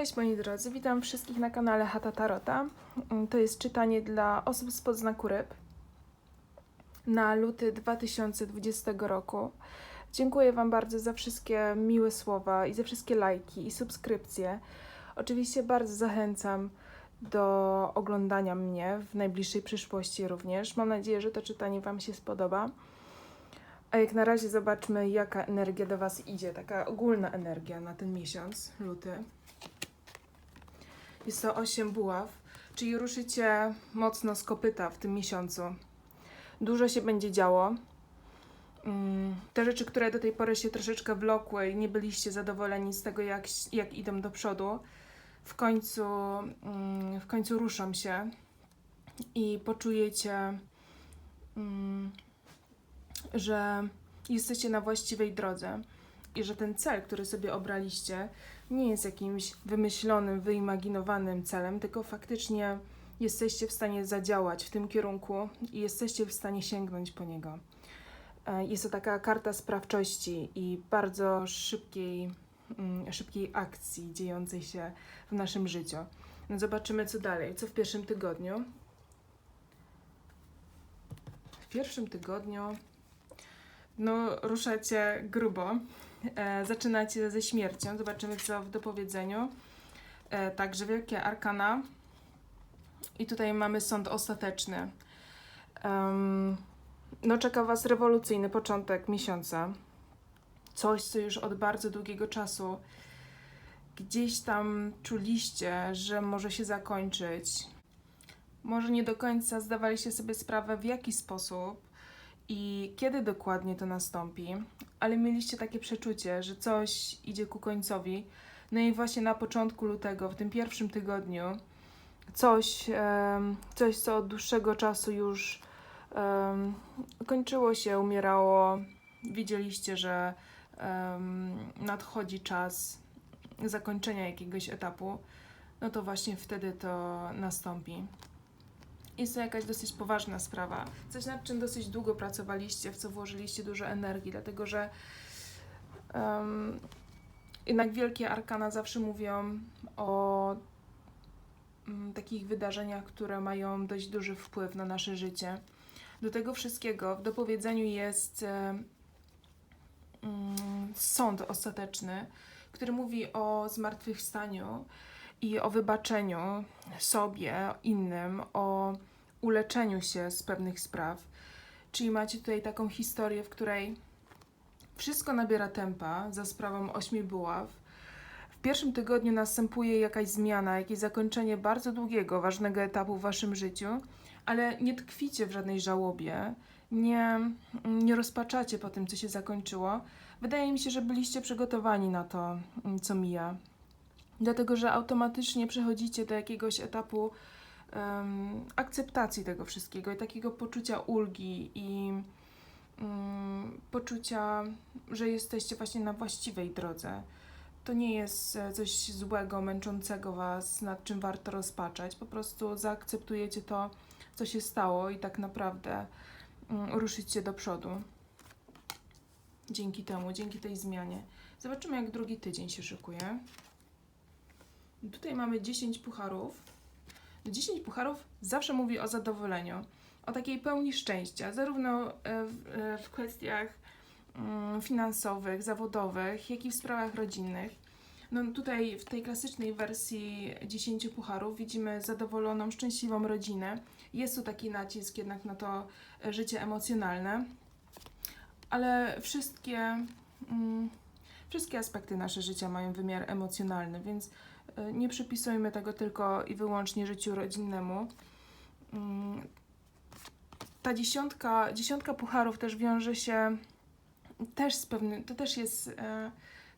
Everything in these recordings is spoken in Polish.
Cześć moi drodzy, witam wszystkich na kanale Hata Tarota. Mm, To jest czytanie dla osób spod znaku ryb na luty 2020 roku. Dziękuję Wam bardzo za wszystkie miłe słowa i za wszystkie lajki i subskrypcje. Oczywiście bardzo zachęcam do oglądania mnie w najbliższej przyszłości również. Mam nadzieję, że to czytanie Wam się spodoba. A jak na razie zobaczmy, jaka energia do Was idzie, taka ogólna energia na ten miesiąc, luty. Jest to 8 buław, czyli ruszycie mocno z kopyta w tym miesiącu. Dużo się będzie działo. Mm, Te rzeczy, które do tej pory się troszeczkę wlokły i nie byliście zadowoleni z tego, jak, jak idą do przodu, w końcu, mm, w końcu ruszą się i poczujecie, mm, że jesteście na właściwej drodze i że ten cel, który sobie obraliście, nie jest jakimś wymyślonym, wyimaginowanym celem, tylko faktycznie jesteście w stanie zadziałać w tym kierunku i jesteście w stanie sięgnąć po niego. E, Jest to taka karta sprawczości i bardzo szybkiej, mm, szybkiej akcji dziejącej się w naszym życiu. No zobaczymy, co dalej, co w pierwszym tygodniu. W pierwszym tygodniu no, ruszacie grubo. E, zaczynacie ze śmiercią. Zobaczymy, co w dopowiedzeniu. E, także wielkie arkana. I tutaj mamy sąd ostateczny. No, czeka Was rewolucyjny początek miesiąca. Coś, co już od bardzo długiego czasu gdzieś tam czuliście, że może się zakończyć. Może nie do końca zdawaliście sobie sprawę, w jaki sposób i kiedy dokładnie to nastąpi, ale mieliście takie przeczucie, że coś idzie ku końcowi. No i właśnie na początku lutego, w tym pierwszym tygodniu, coś, coś co od dłuższego czasu już kończyło się, umierało. Widzieliście, że nadchodzi czas zakończenia jakiegoś etapu, no to właśnie wtedy to nastąpi. Jest to jakaś dosyć poważna sprawa. Coś nad czym dosyć długo pracowaliście, w co włożyliście dużo energii, dlatego że em, jednak wielkie arkana zawsze mówią o mm, takich wydarzeniach, które mają dość duży wpływ na nasze życie. Do tego wszystkiego w dopowiedzeniu jest mm, sąd ostateczny, który mówi o zmartwychwstaniu i o wybaczeniu sobie, innym, o uleczeniu się z pewnych spraw. Czyli macie tutaj taką historię, w której wszystko nabiera tempa za sprawą ośmiu buław. W pierwszym tygodniu następuje jakaś zmiana, jakieś zakończenie bardzo długiego, ważnego etapu w waszym życiu, ale nie tkwicie w żadnej żałobie, nie, nie rozpaczacie po tym, co się zakończyło. Wydaje mi się, że byliście przygotowani na to, co mija. Dlatego, że automatycznie przechodzicie do jakiegoś etapu em, akceptacji tego wszystkiego i takiego poczucia ulgi i mm, poczucia, że jesteście właśnie na właściwej drodze. To nie jest e, coś złego, męczącego was, nad czym warto rozpaczać. Po prostu zaakceptujecie to, co się stało i tak naprawdę mm, ruszycie do przodu. Dzięki temu, dzięki tej zmianie. Zobaczymy, jak drugi tydzień się szykuje. Tutaj mamy 10 pucharów. 10 pucharów zawsze mówi o zadowoleniu, o takiej pełni szczęścia, zarówno e, w, e, w kwestiach mm, finansowych, zawodowych, jak i w sprawach rodzinnych. No tutaj w tej klasycznej wersji 10 pucharów widzimy zadowoloną, szczęśliwą rodzinę. Jest tu taki nacisk jednak na to e, życie emocjonalne, ale wszystkie, mm, wszystkie aspekty naszego życia mają wymiar emocjonalny, więc nie przypisujmy tego tylko i wyłącznie życiu rodzinnemu. Mm, Ta dziesiątka, dziesiątka pucharów też wiąże się też z pewnym, to też jest e,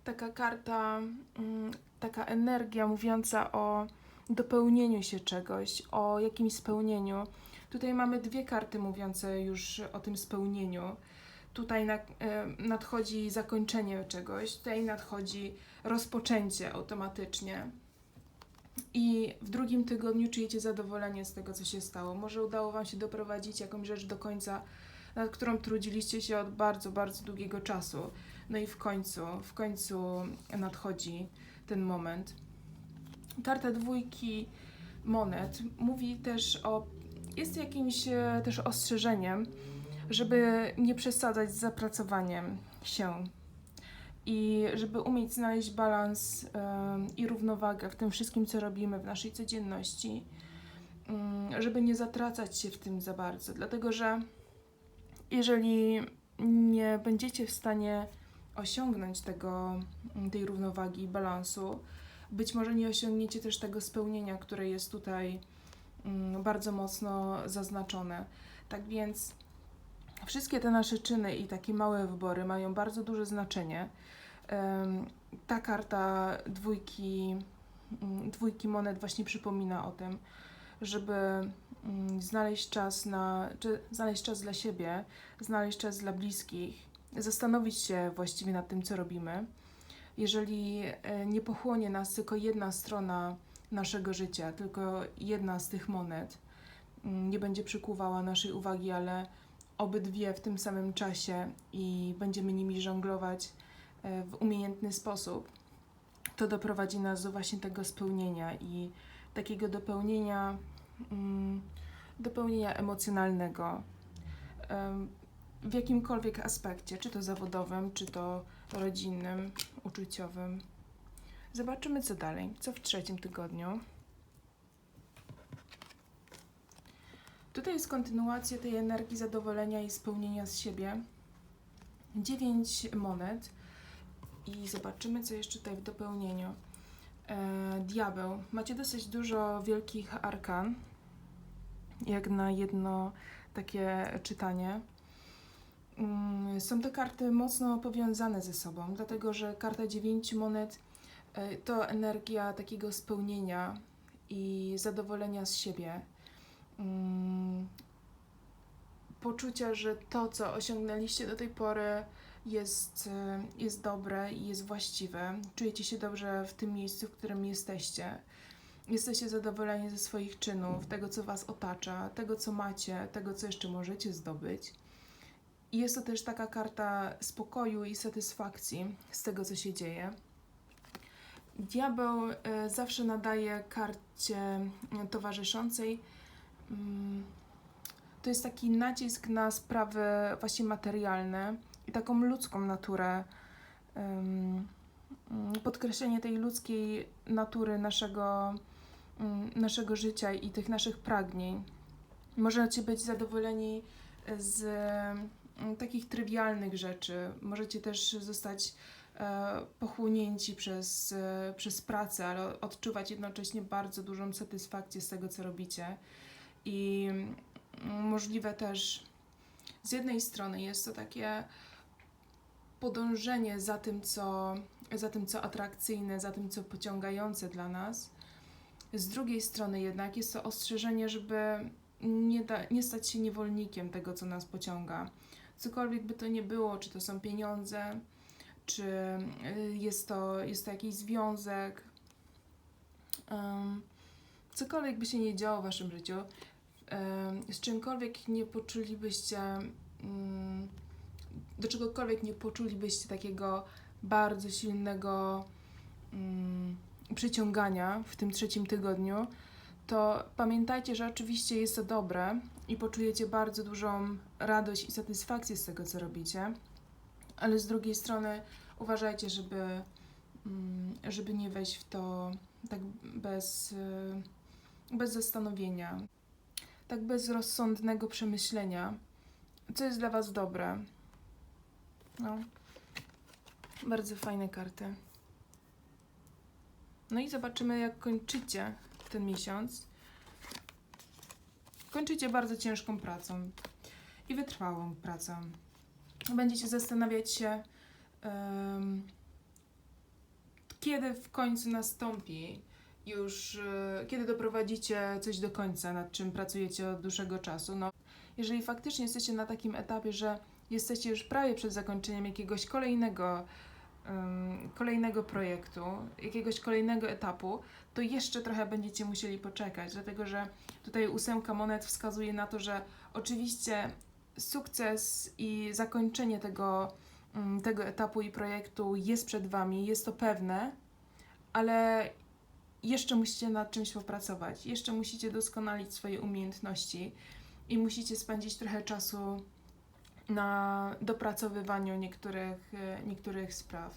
taka karta, mm, taka energia mówiąca o dopełnieniu się czegoś, o jakimś spełnieniu. Tutaj mamy dwie karty mówiące już o tym spełnieniu. Tutaj e, nadchodzi zakończenie czegoś, tutaj nadchodzi rozpoczęcie automatycznie. I w drugim tygodniu czujecie zadowolenie z tego, co się stało. Może udało Wam się doprowadzić jakąś rzecz do końca, nad którą trudziliście się od bardzo, bardzo długiego czasu. No i w końcu, w końcu nadchodzi ten moment. karta dwójki monet mówi też o, jest jakimś e, też ostrzeżeniem, żeby nie przesadzać z zapracowaniem się i żeby umieć znaleźć balans i równowagę w tym wszystkim, co robimy w naszej codzienności, mm, żeby nie zatracać się w tym za bardzo, dlatego że jeżeli nie będziecie w stanie osiągnąć tego, mm, tej równowagi i balansu, być może nie osiągniecie też tego spełnienia, które jest tutaj mm, bardzo mocno zaznaczone. Tak więc wszystkie te nasze czyny i takie małe wybory mają bardzo duże znaczenie. Ta karta dwójki, mm, dwójki monet właśnie przypomina o tym, żeby mm, znaleźć czas na, znaleźć czas dla siebie, znaleźć czas dla bliskich, zastanowić się właściwie nad tym, co robimy. Jeżeli e, nie pochłonie nas tylko jedna strona naszego życia, tylko jedna z tych monet, mm, nie będzie przykuwała naszej uwagi, ale obydwie w tym samym czasie i będziemy nimi żonglować e, w umiejętny sposób, to doprowadzi nas do właśnie tego spełnienia i takiego dopełnienia, mm, dopełnienia emocjonalnego em, w jakimkolwiek aspekcie, czy to zawodowym, czy to rodzinnym, uczuciowym. Zobaczymy, co dalej, co w trzecim tygodniu. Tutaj jest kontynuacja tej energii zadowolenia i spełnienia z siebie. Dziewięć monet i zobaczymy, co jeszcze tutaj w dopełnieniu. E, diabeł. Macie dosyć dużo wielkich arkan, jak na jedno takie czytanie. Mm, Są te karty mocno powiązane ze sobą, dlatego że karta dziewięciu monet e, to energia takiego spełnienia i zadowolenia z siebie. Mm, Poczucia, że to, co osiągnęliście do tej pory, jest, e, jest dobre i jest właściwe. Czujecie się dobrze w tym miejscu, w którym jesteście. Jesteście zadowoleni ze swoich czynów, tego, co Was otacza, tego, co macie, tego, co jeszcze możecie zdobyć. I jest to też taka karta spokoju i satysfakcji z tego, co się dzieje. Diabeł e, zawsze nadaje karcie e, towarzyszącej. To jest taki nacisk na sprawy właśnie materialne i taką ludzką naturę. Podkreślenie tej ludzkiej natury naszego, mm, naszego życia i tych naszych pragnień. Możecie być zadowoleni z mm, takich trywialnych rzeczy. Możecie też zostać e, pochłonięci przez, e, przez pracę, ale odczuwać jednocześnie bardzo dużą satysfakcję z tego, co robicie. I możliwe też z jednej strony jest to takie podążenie za tym, co, za tym, co atrakcyjne, za tym, co pociągające dla nas. Z drugiej strony jednak jest to ostrzeżenie, żeby nie, da, nie stać się niewolnikiem tego, co nas pociąga. Cokolwiek by to nie było, czy to są pieniądze, czy y, jest to, jest to jakiś związek, um, cokolwiek by się nie działo w waszym życiu, z czymkolwiek nie poczulibyście, um, do czegokolwiek nie poczulibyście takiego bardzo silnego um, przyciągania w tym trzecim tygodniu, to pamiętajcie, że oczywiście jest to dobre i poczujecie bardzo dużą radość i satysfakcję z tego, co robicie, ale z drugiej strony uważajcie, żeby, mm, żeby nie wejść w to tak bez, y, bez zastanowienia, tak bez rozsądnego przemyślenia, co jest dla Was dobre. No. Bardzo fajne karty. No i zobaczymy, jak kończycie ten miesiąc. Kończycie bardzo ciężką pracą i wytrwałą pracą. Będziecie zastanawiać się, em, kiedy w końcu nastąpi już, e, kiedy doprowadzicie coś do końca, nad czym pracujecie od dłuższego czasu. No, jeżeli faktycznie jesteście na takim etapie, że jesteście już prawie przed zakończeniem jakiegoś kolejnego, em, kolejnego projektu, jakiegoś kolejnego etapu, to jeszcze trochę będziecie musieli poczekać, dlatego że tutaj ósemka monet wskazuje na to, że oczywiście sukces i zakończenie tego, mm, tego etapu i projektu jest przed Wami, jest to pewne, ale jeszcze musicie nad czymś popracować, jeszcze musicie doskonalić swoje umiejętności i musicie spędzić trochę czasu na dopracowywaniu niektórych, e, niektórych spraw.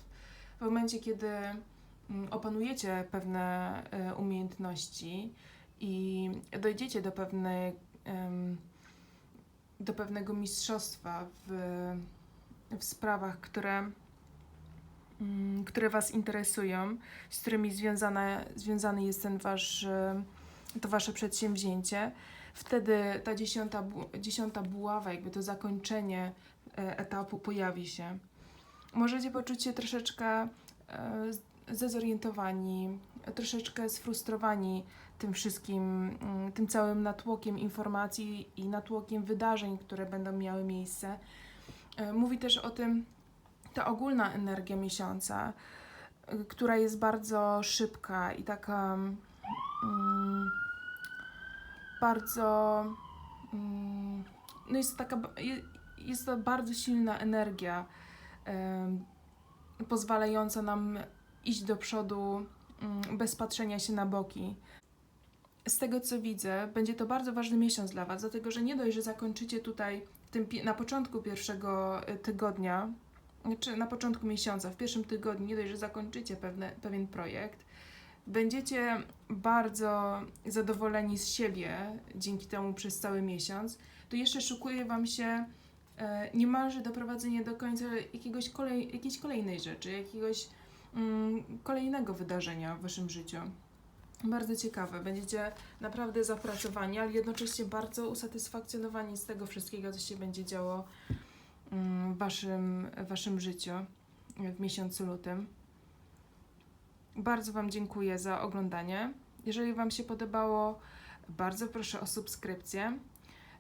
W momencie, kiedy mm, opanujecie pewne e, umiejętności i dojdziecie do pewnej do pewnego mistrzostwa w, w sprawach, które, które Was interesują, z którymi związane, związany jest ten wasz, e, to Wasze przedsięwzięcie. Wtedy ta dziesiąta, dziesiąta buława, jakby to zakończenie e, etapu pojawi się. Możecie poczuć się troszeczkę e, zezorientowani, troszeczkę sfrustrowani tym wszystkim, mm, tym całym natłokiem informacji i natłokiem wydarzeń, które będą miały miejsce. Mówi też o tym ta ogólna energia miesiąca, y, która jest bardzo szybka i taka mm, bardzo. Mm, no jest taka. Jest to bardzo silna energia, pozwalająca nam iść do przodu mm, bez patrzenia się na boki. Z tego co widzę, będzie to bardzo ważny miesiąc dla Was, dlatego że nie dość, że zakończycie tutaj tym, na początku pierwszego y, tygodnia, czy na początku miesiąca, w pierwszym tygodniu, nie dość, że zakończycie pewne, pewien projekt, będziecie bardzo zadowoleni z siebie dzięki temu przez cały miesiąc, to jeszcze szukuje Wam się e, niemalże doprowadzenie do końca jakiegoś kolej, jakiejś kolejnej rzeczy, jakiegoś mm, kolejnego wydarzenia w Waszym życiu. Bardzo ciekawe. Będziecie naprawdę zapracowani, ale jednocześnie bardzo usatysfakcjonowani z tego wszystkiego, co się będzie działo w waszym, w waszym życiu w miesiącu lutym. Bardzo Wam dziękuję za oglądanie. Jeżeli Wam się podobało, bardzo proszę o subskrypcję.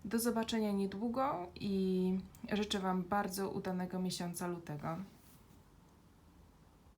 Do zobaczenia niedługo i życzę Wam bardzo udanego miesiąca lutego.